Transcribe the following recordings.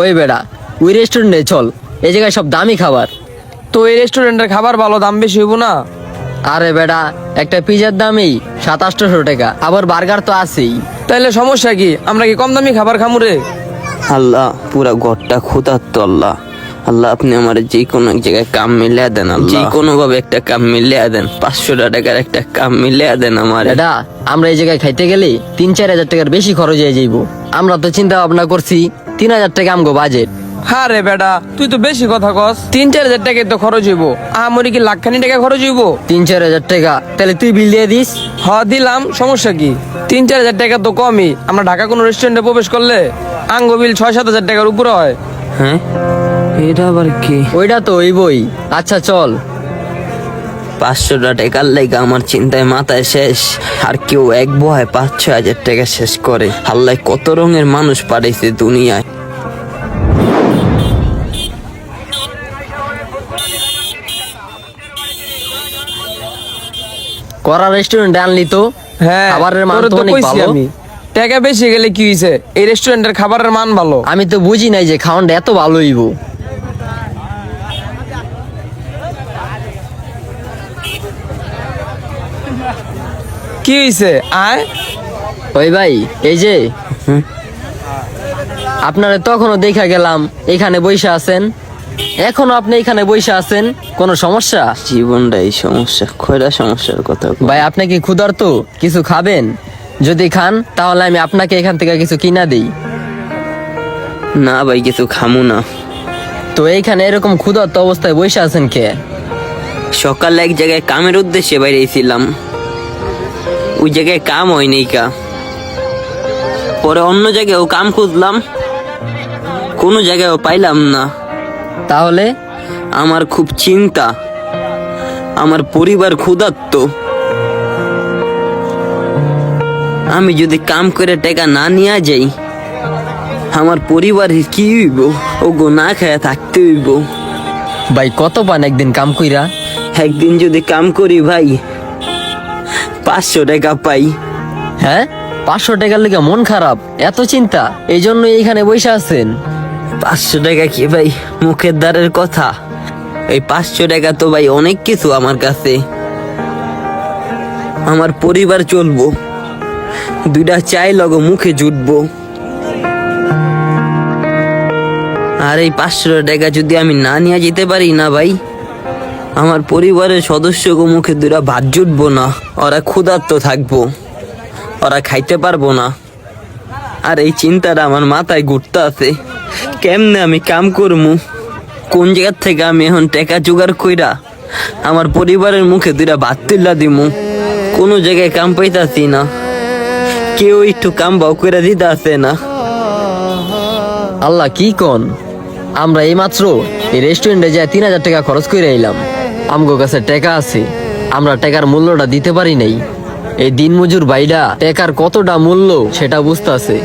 ওই বেড়া ওই রেস্টুরেন্টে চল। এই জায়গায় সব দামি খাবার। তো এই রেস্টুরেন্টের খাবার ভালো দাম বেশি হইব না? আরে বেড়া একটা পিজার দামই সাতাশশো টাকা আবার বার্গার তো আছেই। তাইলে সমস্যা কি? আমরা কি কম দামি খাবার খামু রে? আল্লাহ পুরা ঘরটা ক্ষুধার্ত আল্লাহ। আল্লাহ আপনি আমার যে কোনো এক জায়গায় কাম মিলিয়ে দেন আল্লাহ। যে কোনো ভাবে একটা কাম মিলিয়ে দেন পাঁচশো টাকার একটা কাম মিলিয়ে দেন আমার। বেটা আমরা এই জায়গায় খাইতে গেলে তিন চার হাজার টাকার বেশি খরচ হয়ে যাইব। আমরা তো চিন্তা ভাবনা করছি তিন হাজার টাকা আমগো বাজেট হ্যাঁ রে বেটা তুই তো বেশি কথা কস। তিন চার হাজার টাকা তো খরচ হইব। আমারই কি লাখখানি টাকা খরচ হইব? তিন চার হাজার টাকা। তাহলে তুই বিল দিয়ে দিস। হ দিলাম সমস্যা কি? তিন চার হাজার টাকা তো কমই। আমরা ঢাকা কোনো রেস্টুরেন্টে প্রবেশ করলে আঙ্গ বিল ছয় সাত হাজার টাকার উপরে হয়। হ্যাঁ? এটা আবার কি? ওইটা তো ওই বই আচ্ছা চল। পাঁচশো টাকার লেগে আমার চিন্তায় মাথায় শেষ। আর কেউ এক বহায় পাঁচ ছয় হাজার টাকা শেষ করে। আল্লাহ কত রঙের মানুষ পাঠাইছে দুনিয়ায়। করা রেস্টুরেন্টে আনলি তো? হ্যাঁ খাবারের মান তো অনেক ভালো। টাকা বেশি গেলে কি হয়েছে এই রেস্টুরেন্টের খাবারের মান ভালো। আমি তো বুঝি নাই যে খাওয়ানটা এত ভালো হইব। কি হয়েছে আয়। ওই ভাই এই যে। আপনারা তখনও দেখা গেলাম এখানে বইসা আছেন। এখনও আপনি এখানে বইসা আছেন কোনো সমস্যা? জীবনটা এই সমস্যা খয়রা সমস্যার কথা ভাই আপনি কি ক্ষুধার্ত? কিছু খাবেন? যদি খান তাহলে আমি আপনাকে এখান থেকে কিছু কিনা দিই। না ভাই কিছু খামু না। তো এইখানে এরকম ক্ষুধার্ত অবস্থায় বসে আছেন কে? সকালে এক জায়গায় কামের উদ্দেশ্যে বাইরেছিলাম ওই জায়গায় কাম হয়নি কা। পরে অন্য জায়গায়ও কাম খুঁজলাম কোনো জায়গায়ও পাইলাম না। তাহলে? আমার খুব চিন্তা আমার পরিবার ক্ষুধার্ত। আমি যদি কাম করে টাকা না নিয়ে যাই আমার পরিবারের কি হইব? ও গো না খায় থাকতে হইব। ভাই কত পান একদিন কাম কইরা? একদিন যদি কাম করি ভাই পাঁচশো টাকা পাই। হ্যাঁ? পাঁচশো টাকার লেগে মন খারাপ? এত চিন্তা? এই জন্য এইখানে বসে আছেন। পাঁচশো টাকা কি ভাই? মুখের দ্বারের কথা। এই পাঁচশো টাকা তো ভাই অনেক কিছু আমার কাছে। আমার পরিবার চলবো। দুইটা চাই লগ মুখে জুটবো। আর এই পাঁচশো টাকা যদি আমি না নিয়ে যেতে পারি না ভাই? আমার পরিবারের সদস্যকে মুখে দুটা ভাত জুটবো না, ওরা ক্ষুধার্ত থাকব, ওরা খাইতে পারব না। আর এই চিন্তাটা আমার মাথায় ঘুরতে আছে, কেমনে আমি কাম করমু? কোন জায়গার থেকে আমি এখন টাকা জোগাড় কইরা আমার পরিবারের মুখে দুইটা ভাত তুল্লা দিমু? কোনো জায়গায় কাম পাইতাছি না। কেউ একটু কাম বাও কইরা দিতে আসে না। আল্লাহ কি কন? আমরা এইমাত্র এই রেস্টুরেন্টে যায় তিন হাজার টাকা খরচ করে এলাম আমগো কাছে টাকা আছে। আমরা টাকার মূল্যটা দিতে পারি নাই। এই দিনমজুর ভাইরা টাকার কতটা মূল্য সেটা বুঝতে বুঝতেছে।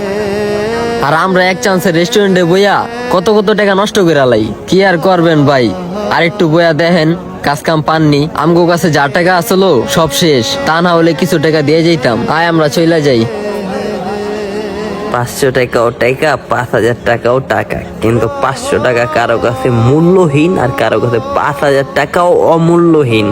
আর আমরা এক চান্সের রেস্টুরেন্টে বইয়া কত কত টাকা নষ্ট করে লাই। কি আর করবেন ভাই? আর একটু বইয়া দেখেন, কাজ কাম পাননি। আমগো কাছে যা টাকা আসলো, সব শেষ। তা না হলে কিছু টাকা দিয়ে যাইতাম। আয়, আমরা চইলা যাই। পাঁচশো টাকাও টাকা, পাঁচ হাজার টাকাও টাকা। কিন্তু পাঁচশো টাকা কারও কাছে মূল্যহীন আর কারও কাছে পাঁচ হাজার টাকাও অমূল্যহীন।